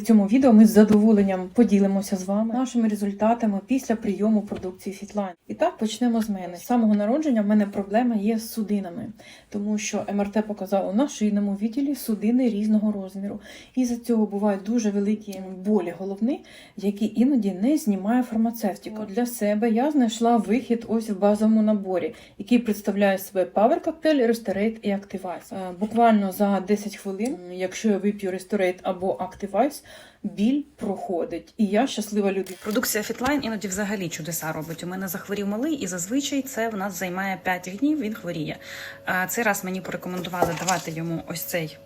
В цьому відео ми з задоволенням поділимося з вами нашими результатами після прийому продукції Фітлайн. І так почнемо з мене. З самого народження в мене проблема є з судинами, тому що МРТ показало на шийному відділі судини різного розміру. І за цього бувають дуже великі болі головні, які іноді не знімає фармацевтика. Для себе я знайшла вихід ось в базовому наборі, який представляє себе Power Cocktail, Restorate і Activize. Е, Буквально за 10 хвилин, якщо я вип'ю Restorate або Activize, біль проходить. І я щаслива людина. Продукція Фітлайн іноді взагалі чудеса робить. У мене захворів малий, і зазвичай це в нас займає 5 днів. Він хворіє. А цей раз мені порекомендували давати йому ось цей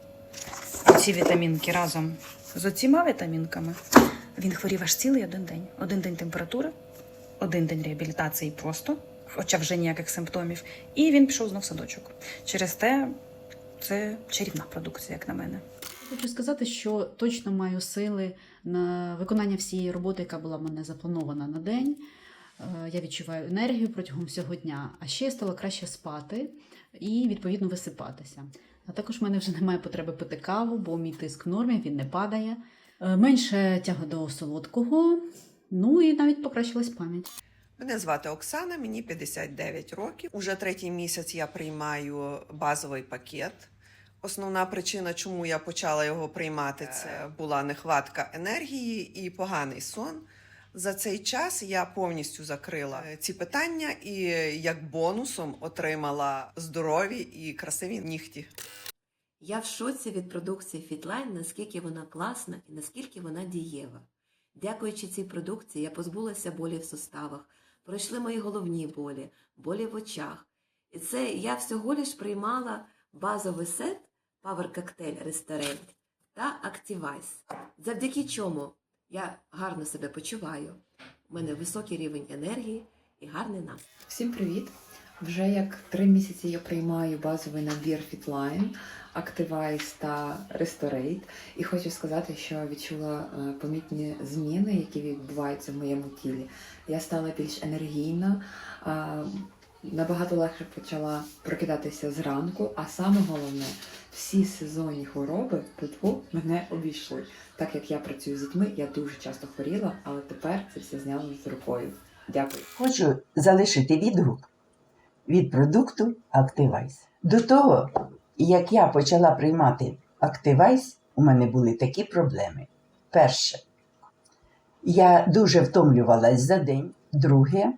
ці вітамінки разом з оціма вітамінками. Він хворів аж цілий один день. Один день температури, один день реабілітації просто, хоча вже ніяких симптомів. І він пішов знов в садочок. Через те це чарівна продукція, як на мене. Хочу сказати, що точно маю сили на виконання всієї роботи, яка була в мене запланована на день. Е, Я відчуваю енергію протягом всього дня, а ще я стала краще спати і відповідно висипатися. А також в мене вже немає потреби пити каву, бо мій тиск в нормі, він не падає. Е, Менше тяга до солодкого, ну і навіть покращилась пам'ять. Мене звати Оксана, мені 59 років. Уже третій місяць я приймаю базовий пакет. Основна причина, чому я почала його приймати, це була нехватка енергії і поганий сон. За цей час я повністю закрила е, ці питання і як бонусом отримала здорові і красиві нігті. Я в шоці від продукції Fitline, наскільки вона класна і наскільки вона дієва. Дякуючи цій продукції, я позбулася болі в суставах, пройшли мої головні болі, болі в очах. І це я всього лиш приймала базовий сет Power Cocktail Restaurant та Activize. Завдяки чому я гарно себе почуваю. У мене високий рівень енергії і гарний настрій. Всім привіт! Вже як три місяці я приймаю базовий набір Fitline, Activize та Restorate. І хочу сказати, що відчула е, помітні зміни, які відбуваються в моєму тілі. Я стала більш енергійна, е, набагато легше почала прокидатися зранку, а саме головне, всі сезонні хвороби тьфу, мене обійшли. Так як я працюю з дітьми, я дуже часто хворіла, але тепер це все зняло з рукою. Дякую. Хочу залишити відгук від продукту Activize. До того, як я почала приймати Activize, у мене були такі проблеми. Перше, я дуже втомлювалась за день. Друге,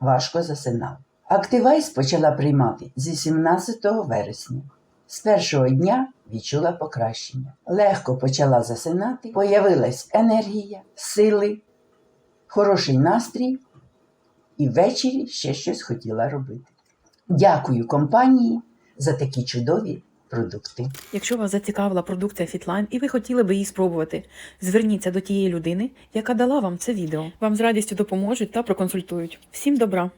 важко засинав. Activize почала приймати зі 17 вересня. З першого дня відчула покращення. Легко почала засинати, появилась енергія, сили, хороший настрій і ввечері ще щось хотіла робити. Дякую компанії за такі чудові продукти. Якщо вас зацікавила продукція Fitline і ви хотіли би її спробувати, зверніться до тієї людини, яка дала вам це відео. Вам з радістю допоможуть та проконсультують. Всім добра!